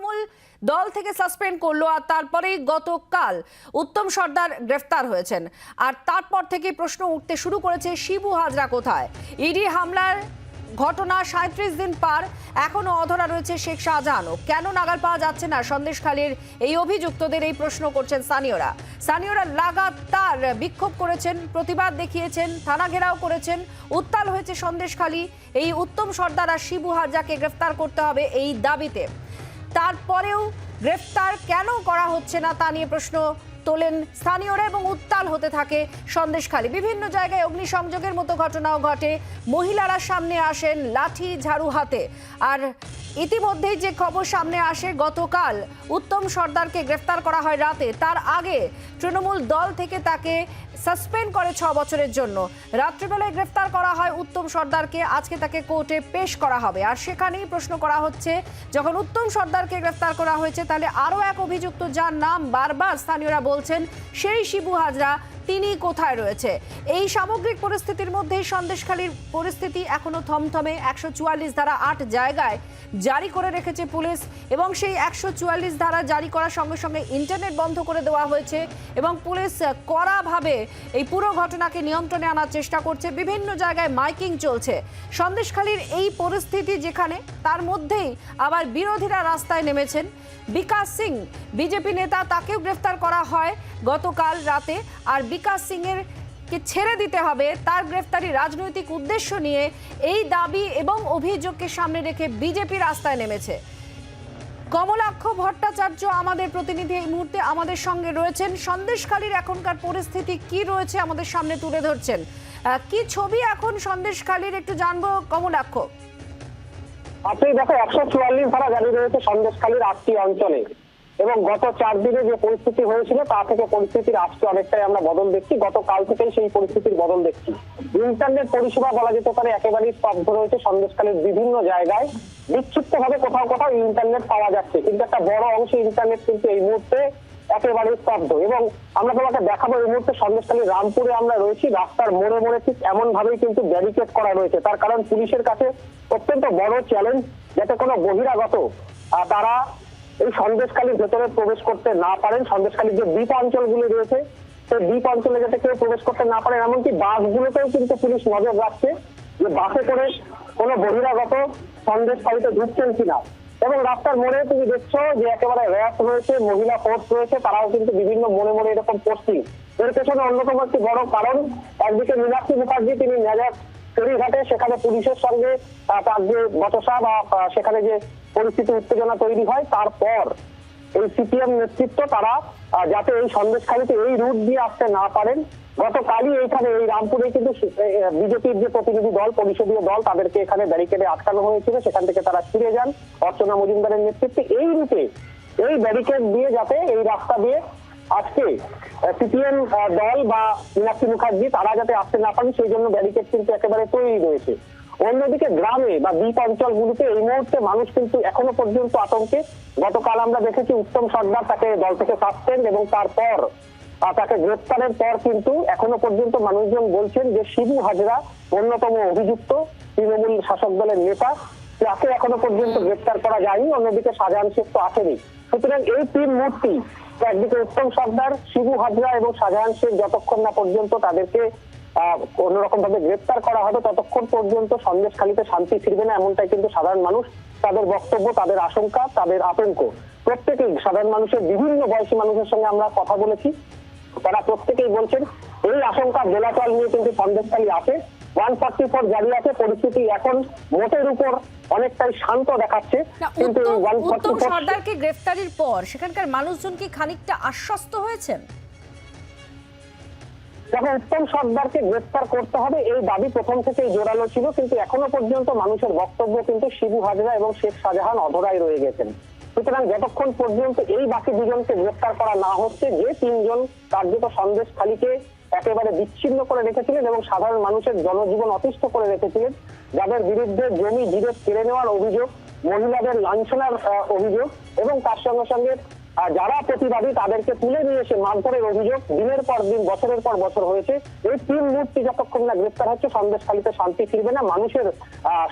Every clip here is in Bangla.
তৃণমূল দল থেকে সাসপেন্ড করল আর তারপরেই গতকাল উত্তম সর্দার গ্রেফতার হয়েছেন। আর তারপর থেকে প্রশ্ন উঠতে শুরু করেছে, শিবু হাজরা কোথায়? ইডি হামলার ঘটনা সাঁত্রিশ দিন পার এখনও অধরা রয়েছে শেখ শাহজাহানও। কেন নাগাল পাওয়া যাচ্ছে না? সন্দেশখালীর এই অভিযুক্তদের এই প্রশ্ন করছেন স্থানীয়রা। স্থানীয়রা লাগাতার বিক্ষোভ করেছেন, প্রতিবাদ দেখিয়েছেন, থানা ঘেরাও করেছেন, উত্তাল হয়েছে সন্দেশখালী। এই উত্তম সর্দার আর শিবু হাজাকে গ্রেফতার করতে হবে এই দাবিতে। তারপরেও গ্রেফতার কেন করা হচ্ছে না তা নিয়ে প্রশ্ন তোলেন স্থানীয়রা এবং উত্তাল হতে থাকে সন্দেশখালি। বিভিন্ন জায়গায় অগ্নিসংযোগের মতো ঘটনাও ঘটে। মহিলারা সামনে আসেন লাঠি ঝাড়ু হাতে। আর ইতিমধ্যেই যে খবর সামনে আসে, গতকাল উত্তম সর্দারকে গ্রেফতার করা হয় রাতে। তার আগে তৃণমূল দল থেকে তাকে সাসপেন্ড করে ছ বছরের জন্য। রাত্রিবেলায় গ্রেফতার করা হয় উত্তম সর্দারকে, আজকে তাকে কোর্টে পেশ করা হবে। আর সেখানেই প্রশ্ন করা হচ্ছে, যখন উত্তম সর্দারকে গ্রেফতার করা হয়েছে, তাহলে আরও এক অভিযুক্ত যার নাম বারবার স্থানীয়রা বলছেন, সেই শিবু হাজরা তিনি কোথায় রয়েছে? এই সামগ্রিক পরিস্থিতির মধ্যে সন্দেশখালীর পরিস্থিতি এখনও থমথমে। একশো চুয়াল্লিশ ধারা আট জায়গায় জারি করে রেখেছে পুলিশ এবং সেই একশো চুয়াল্লিশ ধারা জারি করার সঙ্গে সঙ্গে ইন্টারনেট বন্ধ করে দেওয়া হয়েছে এবং পুলিশ কড়াভাবে এই পুরো ঘটনাকে নিয়ন্ত্রণে আনার চেষ্টা করছে। বিভিন্ন জায়গায় মাইকিং চলছে। সন্দেশখালীর এই পরিস্থিতি যেখানে, তার মধ্যেই আবার বিরোধীরা রাস্তায় নেমেছেন। বিকাশ সিং, বিজেপি নেতা, তাকেও গ্রেফতার করা হয় গতকাল রাতে। আর বিকাশ সিংয়ের কে ছেড়ে দিতে হবে, তার গ্রেফতারি রাজনৈতিক উদ্দেশ্য নিয়ে এই দাবি এবং অভিযোগকে সামনে রেখে বিজেপি রাস্তায় নেমেছে। কমলাক্ষ ভট্টাচার্য আমাদের প্রতিনিধি এই মুহূর্তে আমাদের সঙ্গে রয়েছেন। সন্দেশখালীর এখনকার পরিস্থিতি কি রয়েছে আমাদের সামনে তুলে ধরছেন। কি ছবি এখন সন্দেশখালীর একটু জানব কমলাক্ষ। আপনি দেখো, একশো চুয়াল্লিশ ধারা জারি রয়েছে সন্দেশখালীর আটটি অঞ্চলে। এবং গত চার দিনে যে পরিস্থিতি হয়েছিল, তা থেকে পরিস্থিতির আজকে অনেকটাই আমরা বদল দেখছি। গতকাল থেকেই সেই পরিস্থিতির বদল দেখছি। ইন্টারনেট পরিষেবা বলা যেতে পারে একেবারেই স্তব্ধ রয়েছে সন্দেশখালীর বিভিন্ন জায়গায়। বিক্ষিপ্ত ভাবে কোথাও কোথাও ইন্টারনেট পাওয়া যাচ্ছে। কিন্তু একটা বড় অংশ ইন্টারনেট কিন্তু এই মুহূর্তে একেবারে স্তব্ধ। এবং আমরা তোমাকে দেখাবো এই মুহূর্তে সন্দেশখালী রামপুরে আমরা রয়েছি। রাস্তার মোড়ে মোড়ে ঠিক এমন ভাবেই কিন্তু ব্যারিকেড করা রয়েছে। তার কারণ পুলিশের কাছে অত্যন্ত বড় চ্যালেঞ্জ যাতে কোনো বহিরাগত তারা এই সন্দেশখালীর ভেতরে প্রবেশ করতে না পারেন সন্দেশকালীর যে দ্বীপ অঞ্চলগুলি রয়েছে, সেই দ্বীপ অঞ্চলে যাতে কেউ প্রবেশ করতে না পারেন এমনকি বাসগুলোতেও কিন্তু পুলিশ নজর রাখছে যে বাসে করে কোনো বহিরাগত সন্দেশখালীতে ঢুকছেন কিনা। এবং রাস্তার মোড়ে তুমি দেখছ যে একেবারে র্যাপ রয়েছে, মহিলা ফোর্স রয়েছে, তারাও কিন্তু বিভিন্ন মোড়ে মোড়ে এরকম পোস্টিং। এর পেছনে অন্যতম একটি বড় কারণ, একদিকে মীনাক্ষী মুখার্জি, তিনি মেজাজ ফেরিঘাটে, সেখানে পুলিশের সঙ্গে তার যে বচসা বা সেখানে যে পরিস্থিতি উত্তেজনা তৈরি হয়, তারপর এই সিপিএম নেতৃত্ব তারা যাতে এই সন্দেশখালীতে এই রুট দিয়ে আসতে না পারেন। গতকালই এইখানে এই রামপুরে কিন্তু বিজেপির যে প্রতিনিধি দল, পরিষদীয় দল, তাদেরকে এখানে ব্যারিকেডে আটকানো হয়েছিল। সেখান থেকে তারা ফিরে যান অর্চনা মজুমদারের নেতৃত্বে। এই রুটে, এই ব্যারিকেড দিয়ে যাতে এই রাস্তা দিয়ে আজকে সিপিএম দল বা মীনাক্ষী মুখার্জি তারা যাতে আসতে না পারেন, সেই জন্য ব্যারিকেড কিন্তু একেবারে তৈরি রয়েছে। অন্যদিকে গ্রামে বা দ্বীপ অঞ্চলগুলিতে এই মুহূর্তে মানুষ কিন্তু এখনও পর্যন্ত আতঙ্কে। গতকাল আমরা দেখেছি উত্তম সর্দার তাকে দল থেকে সাসপেন্ড এবং তারপর তাকে গ্রেপ্তারের পর কিন্তু এখনও পর্যন্ত মানুষজন বলছেন যে শিবু হাজরা অন্যতম অভিযুক্ত তৃণমূল শাসক দলের নেতা, তাকে এখনও পর্যন্ত গ্রেপ্তার করা যায়নি, অন্যদিকে শাহজাহান শেখ তো আসেনি। সুতরাং এই তিন মূর্তি, একদিকে উত্তম সর্দার, শিবু হাজরা এবং শাহজাহান শেখ যতক্ষণ না পর্যন্ত তাদেরকে অন্যরকম ভাবে গ্রেপ্তার করা হবে ততক্ষণ পর্যন্ত সন্দেশখালীতে শান্তি ফিরবে না এমনটাই কিন্তু সাধারণ মানুষ তাদের বক্তব্য তাদের আশঙ্কা তাদের আতঙ্ক। প্রত্যেকেই সাধারণ মানুষের বিভিন্ন বয়সী মানুষের সঙ্গে আমরা কথা বলেছি। তারা প্রত্যেকেই বলছেন এই আশঙ্কা বেলাচল নিয়ে কিন্তু সন্দেশখালী আছে ওয়ান ফর্টি ফোর জারি আছে পরিস্থিতি এখন মোটের উপর অনেকটাই শান্ত দেখাচ্ছে। কিন্তু উত্তম সর্দারকে গ্রেফতারির পর সেখানকার মানুষজন কি খানিকটা আশ্বস্ত হয়েছেন? যখন উত্তম সর্দারকে গ্রেফতার করতে হবে, এই দাবি প্রথম থেকেই জোরালো ছিল, কিন্তু এখনও পর্যন্ত মানুষের বক্তব্য কিন্তু শিবু হাজরা এবং শেখ শাহজাহান অধরাই রয়ে গেছেন। সুতরাং যতক্ষণ পর্যন্ত এই বাকি দুজনকে গ্রেফতার করা না হচ্ছে, যে তিনজন কার্যত সন্দেশ খালিকে একেবারে বিচ্ছিন্ন করে রেখেছিলেন এবং সাধারণ মানুষের জনজীবন অতিষ্ঠ করে রেখেছিলেন, যাদের বিরুদ্ধে জমি জিরে কেড়ে নেওয়ার অভিযোগ, মহিলাদের লাঞ্ছনার অভিযোগ এবং তার সঙ্গে সঙ্গে যারা প্রতিবাদী, তাদেরকে তুলে নিয়ে এসে মারধরের অভিযোগ দিনের পর দিন, বছরের পর বছর হয়েছে। এই তিন মূর্তি যতক্ষণ না গ্রেপ্তার হচ্ছে, সন্দেশখালীতে শান্তি ফিরবে না, মানুষের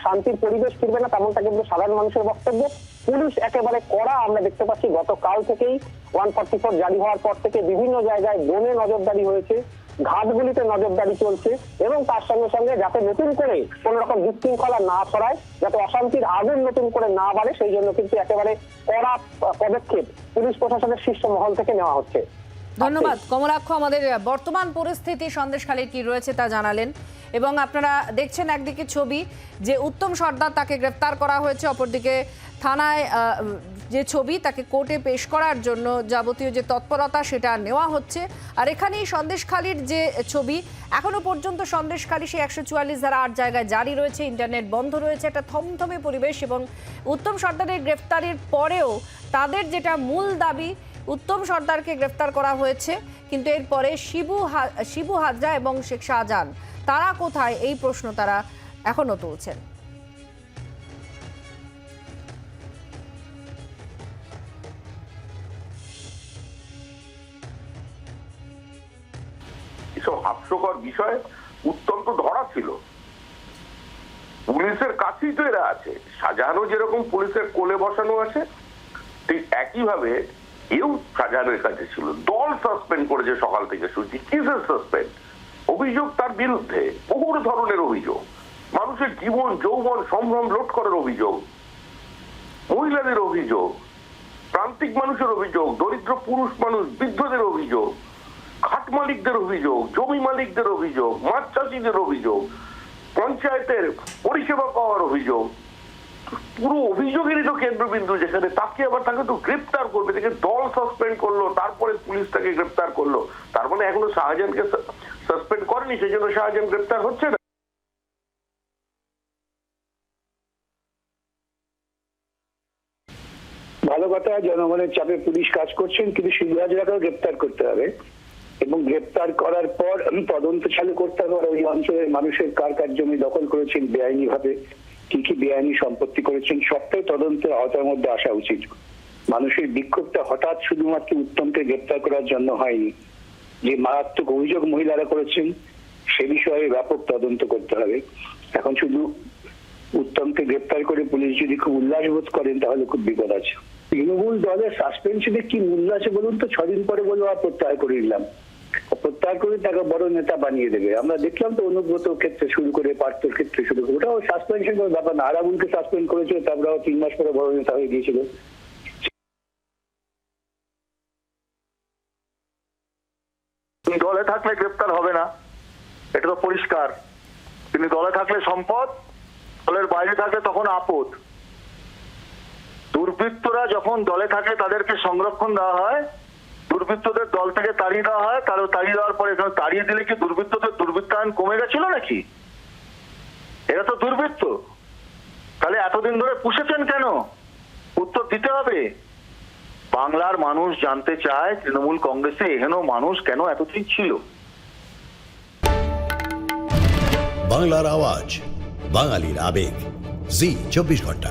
শান্তির পরিবেশ ফিরবে না, তেমনটা কিন্তু সাধারণ মানুষের বক্তব্য। পুলিশ একেবারে কড়া আমরা দেখতে পাচ্ছি, গতকাল থেকেই ওয়ান ফর্টি ফোর জারি হওয়ার পর থেকে বিভিন্ন জায়গায় ড্রোনে নজরদারি হয়েছে। ঘাটগুলিতে নজরদারি চলছে এবং তার সঙ্গে সঙ্গে যাতে নতুন করে কোন রকম বিশৃঙ্খলা না ছড়ায়, যাতে অশান্তির আগুন নতুন করে না বাড়ে, সেই জন্য কিন্তু একেবারে কড়া পদক্ষেপ পুলিশ প্রশাসনের শীর্ষ মহল থেকে নেওয়া হচ্ছে। ধন্যবাদ। কমলাক্ষ, আমাদের বর্তমান পরিস্থিতি সন্দেশখালীর কি রয়েছে তা জানালেন। এবং আপনারা দেখছেন একদিকে ছবি যে উত্তম সর্দার তাকে গ্রেফতার করা হয়েছে, অপরদিকে থানায় যে ছবি তাকে কোর্টে পেশ করার জন্য যাবতীয় যে তৎপরতা সেটা নেওয়া হচ্ছে। আর এখানেই সন্দেশখালীর যে ছবি, এখনও পর্যন্ত সন্দেশখালী সেই একশো চুয়াল্লিশ ধারা আট জায়গায় জারি রয়েছে, ইন্টারনেট বন্ধ রয়েছে, একটা থমথমে পরিবেশ এবং উত্তম সর্দারের গ্রেফতারির পরেও তাদের যেটা মূল দাবি, উত্তম সর্দারকে গ্রেফতার করা হয়েছে, কিন্তু এরপরে শিবু হা- শিবু হাজরা এবং শেখ শাহজাহান, তারা কোথায়? এই প্রশ্ন তারা এখনও তুলছেন। হাস্যকর বিষয় অত্যন্ত ধরা ছিল। পুলিশের কাছেই তো এরা আছে। সাজানো যেরকম পুলিশের কোলে বসানো আছে, ঠিক একইভাবে এও সাজানোর কাছে ছিল। দল সাসপেন্ড করেছে সকাল থেকে শুনছি। কিসের সাসপেন্ড? অভিযোগ তার বিরুদ্ধে। বহু ধরনের অভিযোগ। মানুষের জীবন, যৌবন সম্ভ্রম লোট করার অভিযোগ। মহিলাদের অভিযোগ। প্রান্তিক মানুষের অভিযোগ। দরিদ্র পুরুষ মানুষ বৃদ্ধদের অভিযোগ। খাট মালিকদের অভিযোগ, জমি মালিকদের অভিযোগ, মাছ চাষিদের অভিযোগ, পঞ্চায়েতের পরিষেবা পাওয়ার অভিযোগ। পুরো অভিযোগেরই তো কেন্দ্রবিন্দু যেখানে তাকে আবার তাকে তো গ্রেপ্তার করবে, তাকে দল সাসপেন্ড করল, তারপরে পুলিশ তাকে গ্রেপ্তার করল। তার মানে এখনও শাহজাহানকে সাসপেন্ড করেনি সেই জন্য শাহজাহান গ্রেপ্তার হচ্ছে না। ভালো কথা, জনগণের চাপে পুলিশ কাজ করছেন, কিন্তু সিরাজরাকেও গ্রেপ্তার করতে হবে। এবং গ্রেপ্তার করার পর তদন্ত চালু করতে হবে। ওই অঞ্চলের মানুষের কার কার জমি দখল করেছেন বেআইনি ভাবে কি কি বেআইনি সম্পত্তি করেছেন, সবটাই তদন্তের আওতার মধ্যে আসা উচিত। মানুষের বিক্ষোভটা হঠাৎ শুধুমাত্র উত্তমকে গ্রেপ্তার করার জন্য হয়নি। যে মারাত্মক অভিযোগ মহিলারা করেছেন, সে বিষয়ে ব্যাপক তদন্ত করতে হবে। এখন শুধু উত্তমকে গ্রেপ্তার করে পুলিশ যদি খুব উল্লাস বোধ করেন, তাহলে খুব বিপদ আছে। তৃণমূল দলের সাসপেনশনে কি মূল্য আছে বলুন তো? ছদিন পরে আর প্রত্যাহার করে নিলাম। প্রত্যাহার করে তাকে বড় নেতা বানিয়ে দেবে। আমরা দেখলাম তো অনুব্রত ক্ষেত্রে শুরু করে, পার্থর ক্ষেত্রে শুরু করে। ওটাও সাসপেনশন কোনো ব্যাপার না। আরাবুলকে সাসপেন্ড করেছিল তারপরে তিন মাস পরে বড় নেতা হয়ে গিয়েছিল। দলে থাকলে গ্রেপ্তার হবে না। এটা তো পরিষ্কার। তিনি দলে থাকলে সম্পদ, দলের বাইরে থাকলে তখন আপদ। দুর্বৃত্তরা যখন দলে থাকে, তাদেরকে সংরক্ষণ দেওয়া হয়। দুর্বৃত্তদের দল থেকে তাড়িয়ে দেওয়া হয় কারও তাড়িয়ে দেওয়ার পরে এখানে তাড়িয়ে দিলে কি দুর্বৃত্তদের দুর্বৃত্তায়ন কমে গেছিল নাকি? এরা তো দুর্বৃত্ত। তাহলে এতদিন ধরে পুষেছেন কেন? উত্তর দিতে হবে। বাংলার মানুষ জানতে চায়, তৃণমূল কংগ্রেসে এহেন মানুষ কেন এতদিন ছিল? বাংলার আওয়াজ, বাঙালির আবেগ। জি, চব্বিশ ঘণ্টা।